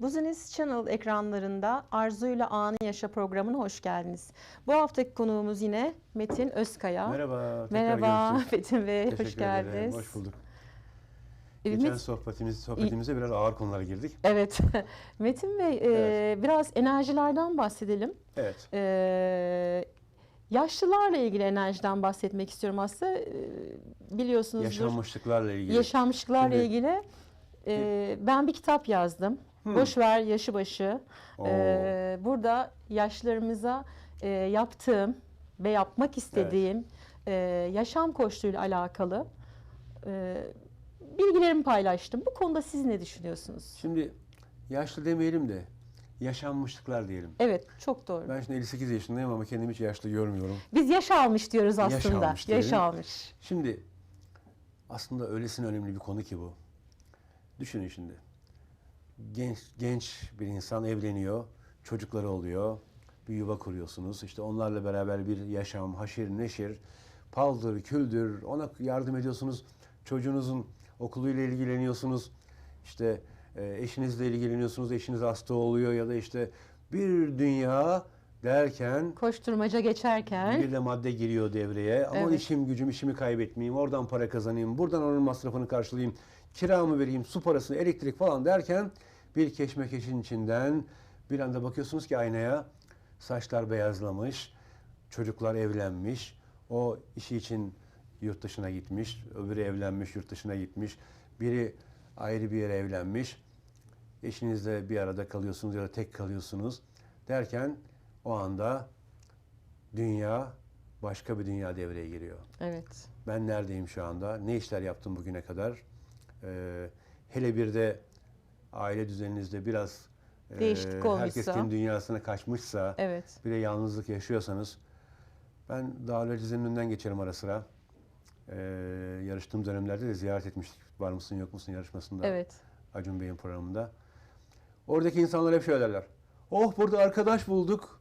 Business Channel ekranlarında Arzuyla Anı Yaşa programına hoş geldiniz. Bu haftaki konuğumuz yine Metin Özkaya. Merhaba. Merhaba görüşürüz. Metin Bey, Teşekkür hoş ederim, geldiniz. Hoş bulduk. Ee, Geçen Met- sohbetimiz, sohbetimize biraz ağır konulara girdik. Evet, Metin Bey e, Evet. biraz enerjilerden bahsedelim. Evet. E, yaşlılarla ilgili enerjiden bahsetmek istiyorum aslında. E, biliyorsunuzdur. Yaşanmışlıklarla ilgili. Yaşanmışlıklarla Şimdi- ilgili e, ben bir kitap yazdım. Hmm. Boş ver yaşı başı. Oo. E, burada yaşlarımıza e, yaptığım ve yapmak istediğim e, yaşam koçluğuyla alakalı e, bilgilerimi paylaştım. Bu konuda siz ne düşünüyorsunuz? Şimdi yaşlı demeyelim de yaşanmışlıklar diyelim. Evet, çok doğru. Ben şimdi 58 yaşındayım ama kendimi hiç yaşlı görmüyorum. Biz yaş almış diyoruz Yaş aslında. almış Yaş almış. Şimdi aslında öylesine önemli bir konu ki bu. Düşünün şimdi. Genç genç bir insan evleniyor, çocukları oluyor, bir yuva kuruyorsunuz. İşte onlarla beraber bir yaşam, haşir neşir, paldır, küldür, ona yardım ediyorsunuz. Çocuğunuzun okuluyla ilgileniyorsunuz. İşte e, eşinizle ilgileniyorsunuz, eşiniz hasta oluyor ya da işte bir dünya derken Koşturmaca geçerken bir de madde giriyor devreye. Aman Evet. işim gücüm işimi kaybetmeyeyim. Oradan para kazanayım. Buradan onun masrafını karşılayayım. Kiramı vereyim. Su parasını, elektrik falan derken bir keşmekeşin içinden bir anda bakıyorsunuz ki aynaya saçlar beyazlamış. Çocuklar evlenmiş. O işi için yurt dışına gitmiş. Öbürü evlenmiş, yurt dışına gitmiş. Biri ayrı bir yere evlenmiş. Eşinizle bir arada kalıyorsunuz ya da tek kalıyorsunuz. Derken o anda dünya başka bir dünya devreye giriyor. evet. Ben neredeyim şu anda? Ne işler yaptım bugüne kadar? Ee, hele bir de aile düzeninizde biraz e, Değişiklik herkes olmuşsa. kendi dünyasına kaçmışsa, Evet. bir de yalnızlık yaşıyorsanız ben Dağlar Rize'nin önünden geçerim ara sıra. Ee, yarıştığım dönemlerde de ziyaret etmiştik. Var mısın yok musun yarışmasında. Evet. Acun Bey'in programında. Oradaki insanlar hep şöyle derler. Oh burada arkadaş bulduk.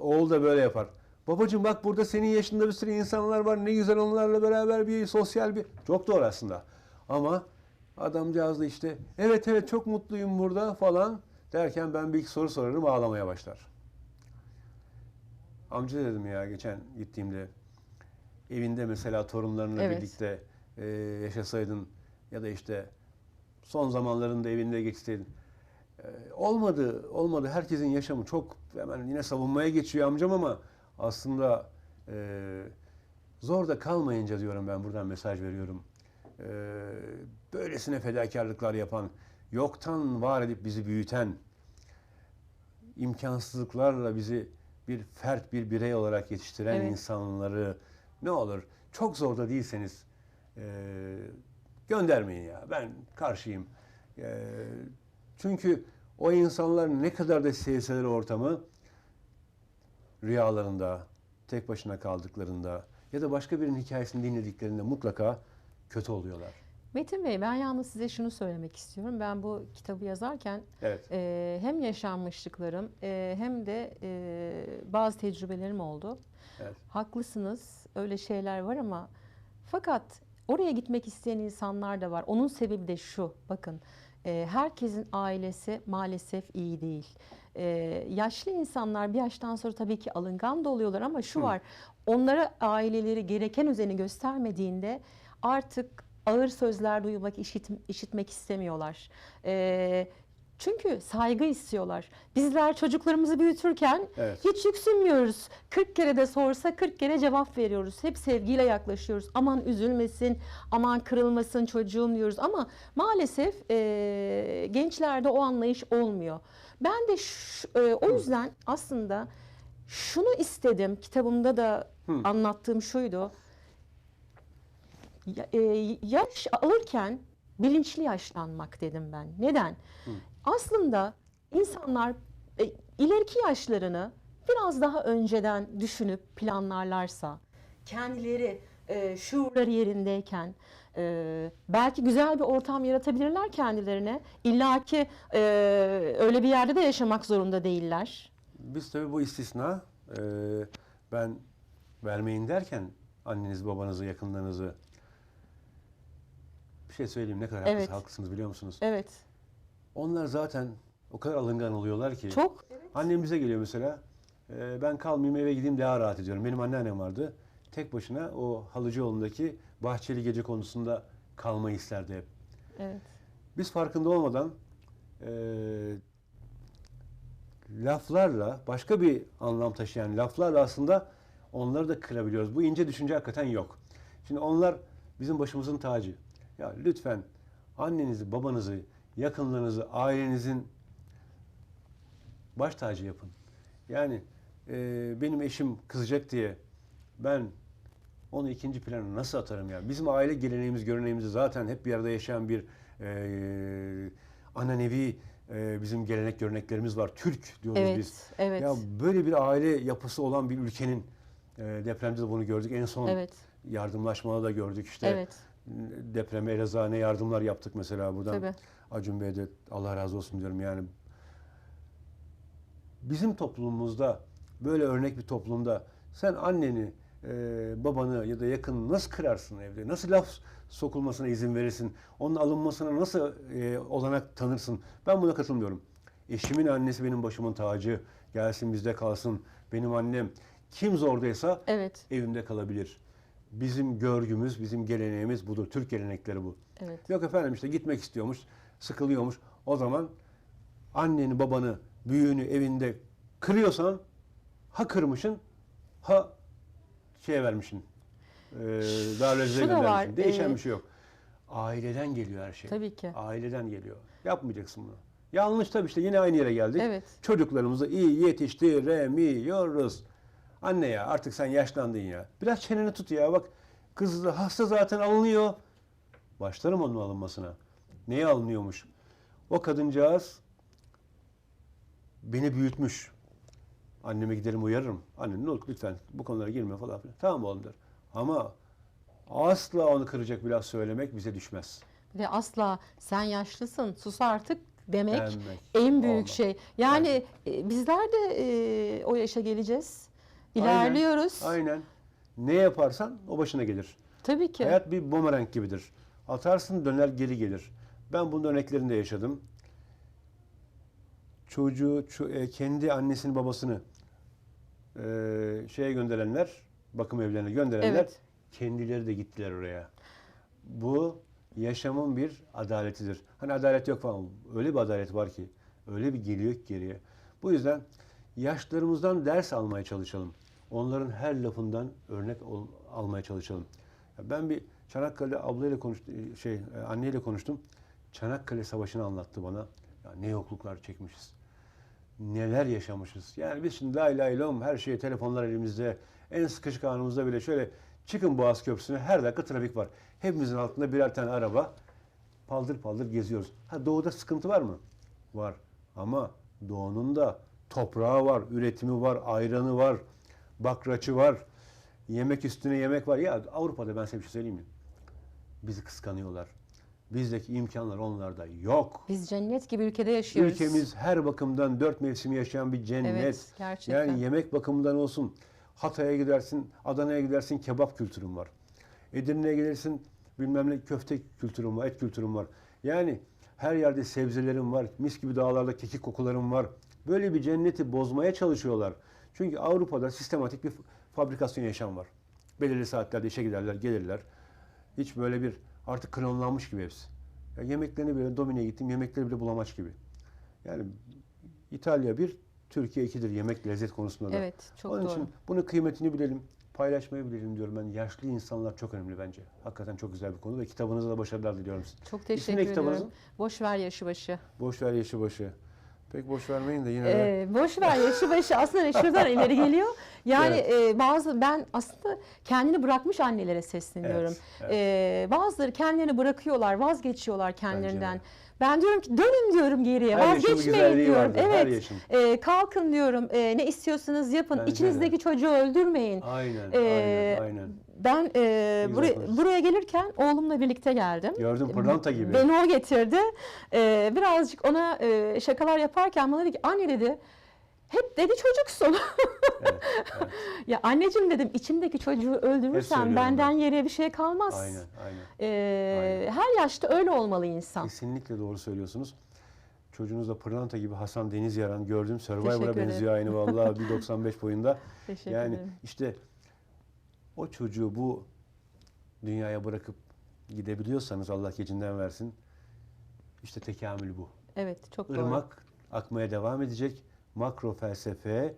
Oğul da böyle yapar. Babacığım bak burada senin yaşında bir sürü insanlar var. Ne güzel onlarla beraber bir sosyal bir... Çok doğru aslında. Ama adamcağız da işte evet evet çok mutluyum burada falan derken ben bir iki soru sorarım ağlamaya başlar. Amca dedim ya geçen gittiğimde evinde mesela torunlarınla Evet. birlikte e, yaşasaydın ya da işte son zamanlarında evinde geçseydin. E, olmadı, olmadı. Herkesin yaşamı çok hemen yine savunmaya geçiyor amcam ama aslında e, zor da kalmayınca diyorum ben buradan mesaj veriyorum. E, böylesine fedakarlıklar yapan, yoktan var edip bizi büyüten, imkansızlıklarla bizi bir fert, bir birey olarak yetiştiren Evet. insanları ne olur çok zor da değilseniz e, göndermeyin ya. Ben karşıyım. E, çünkü o insanlar ne kadar da sevseler ortamı rüyalarında, tek başına kaldıklarında ya da başka birinin hikayesini dinlediklerinde mutlaka kötü oluyorlar. Metin Bey ben yalnız size şunu söylemek istiyorum. Ben bu kitabı yazarken Evet. e, hem yaşanmışlıklarım e, hem de e, bazı tecrübelerim oldu. Evet. Haklısınız öyle şeyler var ama fakat oraya gitmek isteyen insanlar da var. Onun sebebi de şu bakın e, herkesin ailesi maalesef iyi değil. E, yaşlı insanlar bir yaştan sonra tabii ki alıngan da oluyorlar ama şu var onlara aileleri gereken özeni göstermediğinde artık ağır sözler duymak, işit, işitmek istemiyorlar. E, çünkü saygı istiyorlar. Bizler çocuklarımızı büyütürken Evet. hiç yüksünmüyoruz. 40 kere de sorsa 40 kere cevap veriyoruz. Hep sevgiyle yaklaşıyoruz. Aman üzülmesin, aman kırılmasın çocuğum diyoruz. Ama maalesef e, gençlerde o anlayış olmuyor. Ben de şu- e, o yüzden aslında şunu istedim. Kitabımda da Hı. anlattığım şuydu. E, yaş alırken bilinçli yaşlanmak dedim ben. Neden? Aslında insanlar e, ileriki yaşlarını biraz daha önceden düşünüp planlarlarsa, kendileri e, şuurları yerindeyken e, belki güzel bir ortam yaratabilirler kendilerine. İlla ki e, öyle bir yerde de yaşamak zorunda değiller. Biz tabii bu istisna e, ben vermeyin derken anneniz, babanızı, yakınlarınızı şey söyleyeyim ne kadar Evet. haklısınız, biliyor musunuz? Evet. Onlar zaten O kadar alıngan oluyorlar ki. Çok Annem bize geliyor mesela. Ee, ben kalmayayım eve gideyim daha rahat ediyorum. Benim anneannem vardı. Tek başına o Halıcıoğlu'ndaki bahçeli gece konusunda kalmayı isterdi hep. evet. Biz farkında olmadan e, laflarla başka bir anlam taşıyan laflarla aslında onları da kırabiliyoruz. Bu ince düşünce hakikaten yok. Şimdi onlar bizim başımızın tacı. Ya lütfen annenizi, babanızı, yakınlarınızı, ailenizin baş tacı yapın. Yani e, benim eşim kızacak diye ben onu ikinci plana nasıl atarım ya? Bizim aile geleneğimiz, göreneğimiz zaten hep bir arada yaşayan bir e, ananevi e, bizim gelenek göreneklerimiz var. Türk diyoruz Evet, biz. evet. Ya böyle bir aile yapısı olan bir ülkenin e, depremde de bunu gördük. En son Evet. yardımlaşmada da gördük işte. Evet. Depreme Elazığ'a ne yardımlar yaptık mesela buradan. Tabii. Acun Bey'e de Allah razı olsun diyorum yani. Bizim toplumumuzda böyle örnek bir toplumda sen anneni, e, babanı ya da yakınını nasıl kırarsın evde? Nasıl laf sokulmasına izin verirsin? Onun alınmasına nasıl e, olanak tanırsın? Ben buna katılmıyorum. Eşimin annesi benim başımın tacı. Gelsin bizde kalsın. Benim annem kim zordaysa Evet. evimde kalabilir. Bizim görgümüz, bizim geleneğimiz budur. Türk gelenekleri bu. Evet. Yok efendim işte gitmek istiyormuş, sıkılıyormuş. O zaman anneni, babanı, büyüğünü evinde kırıyorsan ha kırmışın ha şeye vermişsin. Ee, Darülaziz'e Şu da var, göndermişsin. Değişen e, bir şey yok. Aileden geliyor her şey. Tabii ki. Aileden geliyor. Yapmayacaksın bunu. Yanlış tabii işte yine aynı yere geldik. Evet. Çocuklarımızı iyi yetiştiremiyoruz. Anne ya artık sen yaşlandın ya. Biraz çeneni tut ya bak. Kız hasta zaten alınıyor. Başlarım onun alınmasına. Neye alınıyormuş? O kadıncağız beni büyütmüş. Anneme giderim uyarırım. Anne ne olur lütfen bu konulara girme falan filan. Tamam oğlum der. Ama asla onu kıracak bir laf söylemek bize düşmez. Ve asla sen yaşlısın sus artık demek Denmek. en büyük Olmaz. şey. Yani e, bizler de e, o yaşa geleceğiz. İlerliyoruz. Aynen. Ne yaparsan o başına gelir. Tabii ki. Hayat bir bumerang gibidir. Atarsın döner geri gelir. Ben bunun örneklerini de yaşadım. Çocuğu, ço- e, kendi annesini babasını e, şeye gönderenler, bakım evlerine gönderenler Evet. kendileri de gittiler oraya. Bu yaşamın bir adaletidir. Hani adalet yok falan. Öyle bir adalet var ki. Öyle bir geliyor ki geriye. Bu yüzden yaşlarımızdan ders almaya çalışalım. Onların her lafından örnek ol- almaya çalışalım. Ben bir Çanakkale ablayla konuştum, şey e, anneyle konuştum. Çanakkale Savaşı'nı anlattı bana. Ya ne yokluklar çekmişiz. Neler yaşamışız. Yani biz şimdi lay lay lom her şey telefonlar elimizde. En sıkışık anımızda bile şöyle çıkın Boğaz Köprüsü'ne her dakika trafik var. Hepimizin altında birer tane araba. Paldır paldır geziyoruz. Ha doğuda sıkıntı var mı? Var. Ama doğunun da toprağı var, üretimi var, ayranı var, bakraçı var. Yemek üstüne yemek var. Ya Avrupa'da ben size bir şey söyleyeyim mi? Bizi kıskanıyorlar. Bizdeki imkanlar onlarda yok. Biz cennet gibi ülkede yaşıyoruz. Ülkemiz her bakımdan dört mevsimi yaşayan bir cennet. Evet, gerçekten. Yani yemek bakımından olsun. Hatay'a gidersin, Adana'ya gidersin kebap kültürün var. Edirne'ye gelirsin bilmem ne köfte kültürün var, et kültürün var. Yani her yerde sebzelerin var, mis gibi dağlarda kekik kokuların var. Böyle bir cenneti bozmaya çalışıyorlar. Çünkü Avrupa'da sistematik bir fabrikasyon yaşam var. Belirli saatlerde işe giderler, gelirler. Hiç böyle bir artık klonlanmış gibi hepsi. Ya yemeklerini bile Domine'ye gittim, yemekleri bile bulamaç gibi. Yani İtalya bir, Türkiye ikidir yemek lezzet konusunda da. Evet, çok Onun doğru. için bunun kıymetini bilelim, paylaşmayı bilelim diyorum ben. Yaşlı insanlar çok önemli bence. Hakikaten çok güzel bir konu ve kitabınıza da başarılar diliyorum. Çok teşekkür ediyorum. kitabınızın? Boş ver yaşı başı. Boş ver yaşı başı. Pek boş vermeyin de yine de. Ee, boş ver yaşı başı aslında şuradan ileri geliyor. Yani e, bazı ben aslında kendini bırakmış annelere sesleniyorum. Evet, evet. Ee, bazıları kendilerini bırakıyorlar, vazgeçiyorlar kendilerinden. de. Ben diyorum ki dönün diyorum geriye, Her vazgeçmeyin diyorum. vardır, Evet, e, kalkın diyorum, e, ne istiyorsanız yapın. Bence de. İçinizdeki çocuğu öldürmeyin. Aynen, Ee, aynen, aynen. Ben e, buraya, buraya gelirken oğlumla birlikte geldim. Gördüm pırlanta gibi. Beni o getirdi. Ee, birazcık ona e, şakalar yaparken bana dedi ki anne dedi hep dedi çocuksun. Evet, evet. ya anneciğim dedim içimdeki çocuğu öldürürsen benden ben. yere bir şey kalmaz. Aynen, aynen. Ee, Aynen. her yaşta öyle olmalı insan. Kesinlikle doğru söylüyorsunuz. Çocuğunuz da pırlanta gibi Hasan Deniz Yaran gördüm. Survivor'a benziyor aynı vallahi 1.95 boyunda. Teşekkür Yani ederim. işte o çocuğu bu dünyaya bırakıp gidebiliyorsanız Allah gecinden versin. İşte tekamül bu. Evet çok doğru. Irmak akmaya devam edecek. Makro felsefe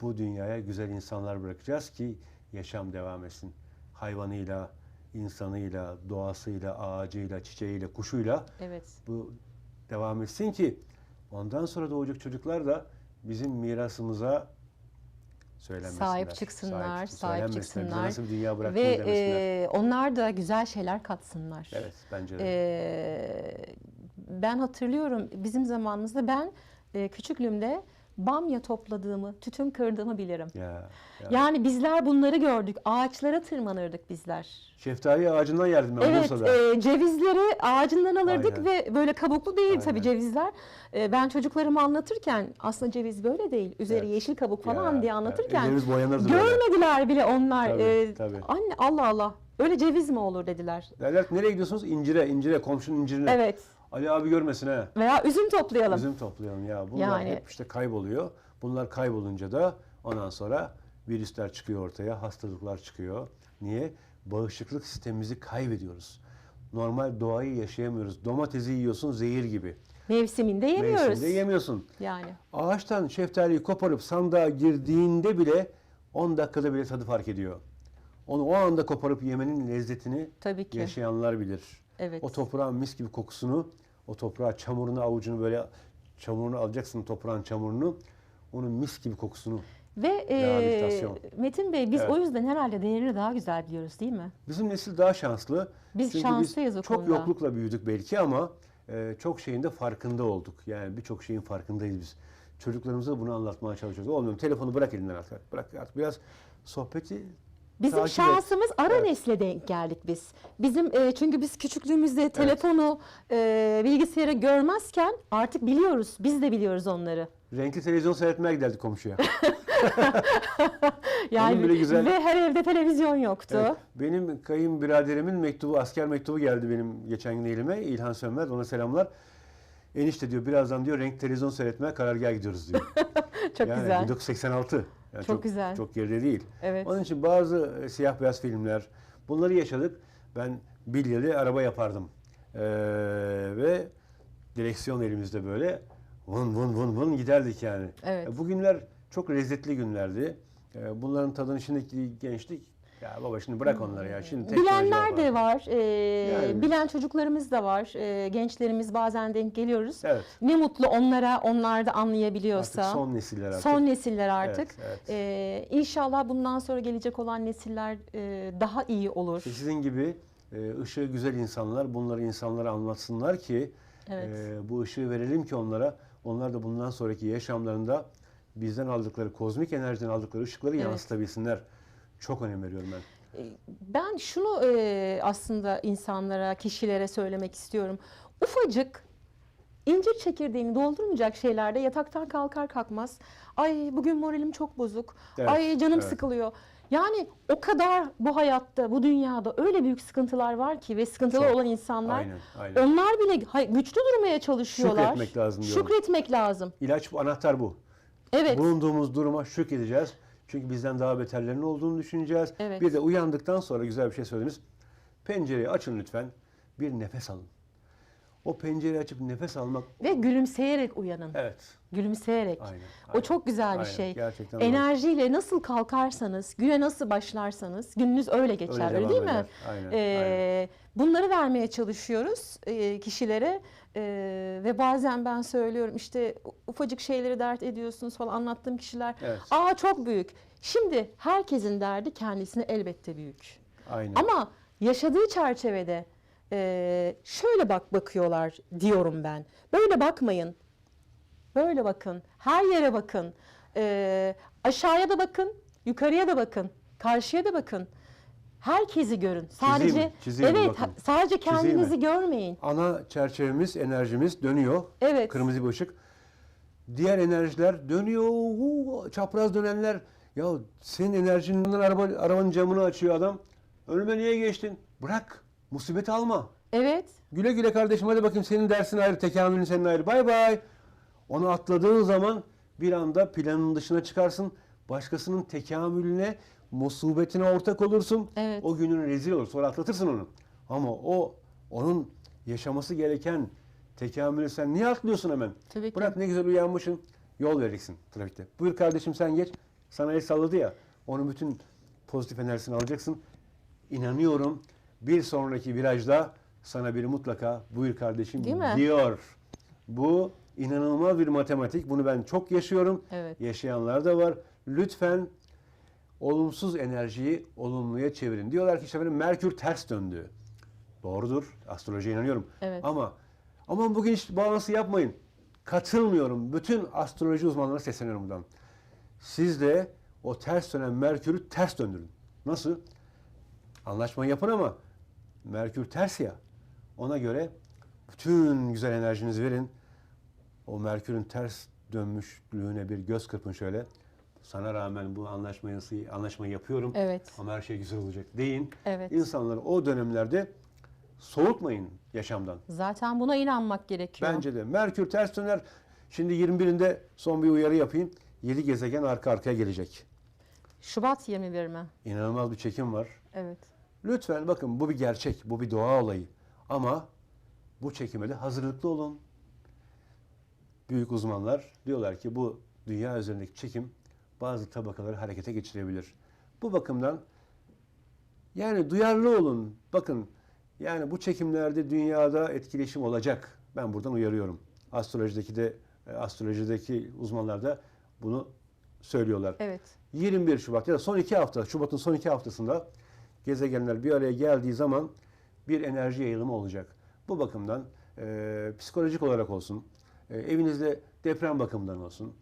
bu dünyaya güzel insanlar bırakacağız ki yaşam devam etsin. Hayvanıyla, insanıyla, doğasıyla, ağacıyla, çiçeğiyle, kuşuyla Evet. bu devam etsin ki ondan sonra doğacak çocuklar da bizim mirasımıza söylenmesinler. Sahip çıksınlar, çıksın, sahip. Bize çıksınlar. nasıl bir dünya bıraktınız Ve demesinler. e, onlar da güzel şeyler katsınlar. evet bence de. E, ben hatırlıyorum bizim zamanımızda ben e, küçüklüğümde bamya topladığımı, tütün kırdığımı bilirim. ya, ya. Yani bizler bunları gördük. Ağaçlara tırmanırdık bizler. Şeftali ağacından yerdim ben Evet, Bursa'da. e, cevizleri ağacından alırdık Aynen. ve böyle kabuklu değil tabii Aynen. cevizler. E, ben çocuklarıma anlatırken aslında ceviz böyle değil. Üzeri Evet. yeşil kabuk falan Ya, diye ya, anlatırken ellerimiz boyanırdı böyle. görmediler bile onlar. Tabii, E, tabii. Anne Allah Allah öyle ceviz mi olur dediler. Derler nereye gidiyorsunuz? İncire, incire, komşunun incirine. Evet. Ali abi görmesin ha. Veya üzüm toplayalım. Üzüm toplayalım ya. Bunlar Yani- hep işte kayboluyor. Bunlar kaybolunca da ondan sonra virüsler çıkıyor ortaya, hastalıklar çıkıyor. Niye? Bağışıklık sistemimizi kaybediyoruz. Normal doğayı yaşayamıyoruz. Domatesi yiyorsun zehir gibi. Mevsiminde yemiyoruz. Mevsimde yemiyorsun. yani. Ağaçtan şeftaliyi koparıp sandığa girdiğinde bile 10 dakikada bile tadı fark ediyor. Onu o anda koparıp yemenin lezzetini Tabii ki. yaşayanlar bilir. Evet. O toprağın mis gibi kokusunu, o toprağa çamurunu, avucunu böyle çamurunu alacaksın toprağın çamurunu. Onun mis gibi kokusunu. Ve e. Metin Bey biz Evet. o yüzden herhalde değerini daha güzel biliyoruz değil mi? Bizim nesil daha şanslı. Biz Çünkü şanslıyız o çok konuda. yoklukla büyüdük belki ama e, çok şeyin de farkında olduk. Yani birçok şeyin farkındayız biz. Çocuklarımıza bunu anlatmaya çalışıyoruz. Olmuyor. Telefonu bırak elinden artık. Bırak artık biraz sohbeti Bizim takip et. şansımız ara Evet. nesle denk geldik biz. Bizim e, çünkü biz küçüklüğümüzde telefonu, e, bilgisayarı görmezken artık biliyoruz. Biz de biliyoruz onları. Renkli televizyon seyretmeye giderdik komşuya. Yani bile güzel- ve her evde televizyon yoktu. Evet. Benim kayınbiraderimin mektubu, asker mektubu geldi benim geçen gün elime. İlhan Sönmez, ona selamlar. Enişte diyor birazdan diyor renk televizyon seyretmeye karargaha gidiyoruz diyor. Çok yani güzel. 1986. Yani Çok güzel. Çok geride değil. Evet. Onun için bazı e, siyah beyaz filmler, bunları yaşadık. Ben bilyeli araba yapardım. Ee, ve direksiyon elimizde böyle vın vın vın vın giderdik yani. Evet. E, Bugünler çok lezzetli günlerdi. E, Bunların tadını şimdiki gençlik ya baba şimdi bırak onları ya. Şimdi teknoloji Bilenler de var. e, Yani. Bilen çocuklarımız da var. E, gençlerimiz bazen denk geliyoruz. Evet. Ne mutlu onlara, onlar da anlayabiliyorsa. Artık son nesiller artık. Son nesiller artık. Evet, evet. Ee, inşallah bundan sonra gelecek olan nesiller e, daha iyi olur. İşte sizin gibi e, ışığı güzel insanlar bunları insanlara anlatsınlar ki Evet. e, bu ışığı verelim ki onlara onlar da bundan sonraki yaşamlarında bizden aldıkları kozmik enerjiden aldıkları ışıkları Evet. yansıtabilsinler. Çok önem veriyorum ben. Ben şunu e, aslında insanlara, kişilere söylemek istiyorum. Ufacık incir çekirdeğini doldurmayacak şeylerde yataktan kalkar kalkmaz. Ay bugün moralim çok bozuk. Evet, Ay canım evet. sıkılıyor. Yani o kadar bu hayatta, bu dünyada öyle büyük sıkıntılar var ki ve sıkıntılı Çok. olan insanlar. Aynen, aynen. Onlar bile güçlü durmaya çalışıyorlar. Şükretmek lazım diyorum. Şükretmek lazım. İlaç bu, anahtar bu. Evet. Bulunduğumuz duruma şükredeceğiz. Çünkü bizden daha beterlerinin olduğunu düşüneceğiz. Evet. Bir de uyandıktan sonra güzel bir şey söylediniz. Pencereyi açın lütfen. Bir nefes alın. O pencereyi açıp nefes almak Ve gülümseyerek uyanın. evet. Gülümseyerek. Aynen. O aynen. çok güzel bir Aynen, şey. gerçekten. Enerjiyle nasıl kalkarsanız, güne nasıl başlarsanız gününüz öyle geçer. Öyle, devam değil mi? Aynen, Ee, Bunları vermeye çalışıyoruz e, kişilere Ee, ve bazen ben söylüyorum işte ufacık şeyleri dert ediyorsunuz falan anlattığım kişiler. Evet. Aa çok büyük. Şimdi herkesin derdi kendisine elbette büyük. Aynen. Ama yaşadığı çerçevede e, şöyle bak bakıyorlar diyorum ben. Böyle bakmayın. Böyle bakın. Her yere bakın. E, aşağıya da bakın. Yukarıya da bakın. Karşıya da bakın. Herkesi görün. Sadece? Çizeyim evet, Bakın. sadece Çizeyim kendinizi görmeyin. Ana çerçevemiz, enerjimiz dönüyor. Evet. Kırmızı bir ışık. Diğer enerjiler dönüyor. huu, çapraz dönenler. Ya senin enerjinden araba, arabanın camını açıyor adam. Önüme niye geçtin? Bırak. Musibeti alma. Evet. Güle güle kardeşim hadi bakayım senin dersin ayrı, tekamülün senin ayrı. Bay bay. Onu atladığın zaman bir anda planın dışına çıkarsın. Başkasının tekamülüne, musibetine ortak olursun. Evet. O günün rezil olur. Sonra atlatırsın onu. Ama o onun yaşaması gereken tekamülü sen niye atlıyorsun hemen? Tabii ki. Bırak ne güzel uyanmışsın. Yol vereceksin trafikte. Buyur kardeşim sen geç. Sana el salladı ya. Onun bütün pozitif enerjisini alacaksın. İnanıyorum bir sonraki virajda sana biri mutlaka buyur kardeşim Değil mi? diyor. Bu inanılmaz bir matematik. Bunu ben çok yaşıyorum. Evet. Yaşayanlar da var. Lütfen olumsuz enerjiyi olumluya çevirin. Diyorlar ki işte benim Merkür ters döndü. Doğrudur. Astrolojiye inanıyorum. Evet. Ama aman bugün hiç bağlantısı yapmayın. Katılmıyorum. Bütün astroloji uzmanlarına sesleniyorum buradan. Siz de o ters dönen Merkür'ü ters döndürün. Nasıl? Anlaşmayı yapın ama Merkür ters ya. Ona göre bütün güzel enerjinizi verin. O Merkür'ün ters dönmüşlüğüne bir göz kırpın şöyle. Sana rağmen bu anlaşmayı, anlaşmayı yapıyorum. Evet. Ama her şey güzel olacak deyin. Evet. İnsanları o dönemlerde soğutmayın yaşamdan. Zaten buna inanmak gerekiyor. Bence de. Merkür ters döner. Şimdi 21'inde son bir uyarı yapayım. 7 gezegen arka arkaya gelecek. Şubat 21 mi? İnanılmaz bir çekim var. Evet. Lütfen bakın bu bir gerçek, bu bir doğa olayı. Ama bu çekime de hazırlıklı olun. Büyük uzmanlar diyorlar ki bu dünya üzerindeki çekim bazı tabakaları harekete geçirebilir. Bu bakımdan yani duyarlı olun. Bakın yani bu çekimlerde dünyada etkileşim olacak. Ben buradan uyarıyorum. Astrolojideki de astrolojideki uzmanlar da bunu söylüyorlar. Evet. 21 Şubat ya da son iki hafta, Şubat'ın son iki haftasında gezegenler bir araya geldiği zaman bir enerji yayılımı olacak. Bu bakımdan e, psikolojik olarak olsun, e, evinizde deprem bakımından olsun,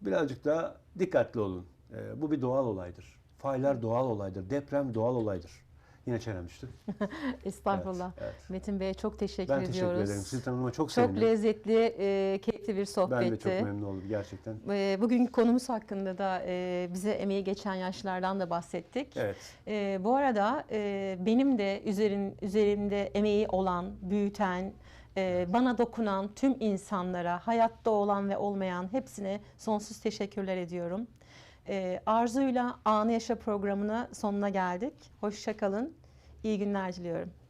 birazcık daha dikkatli olun. E, bu bir doğal olaydır. Faylar doğal olaydır, deprem doğal olaydır. Yine çenem düştü. Estağfurullah. Evet, evet. Metin Bey'e çok teşekkür Ben teşekkür ediyoruz. ederim. Sizi tanıdığıma çok Çok sevindim. lezzetli, e, keyifli bir sohbetti. Ben de çok memnun oldum gerçekten. E, Bugünkü konumuz hakkında da e, bize emeği geçen yaşlardan da bahsettik. Evet. E, bu arada e, benim de üzerin, üzerimde emeği olan, büyüten, e, bana dokunan tüm insanlara, hayatta olan ve olmayan hepsine sonsuz teşekkürler ediyorum. E, Arzu'yla Anı Yaşa programına sonuna geldik. Hoşça kalın. İyi günler diliyorum.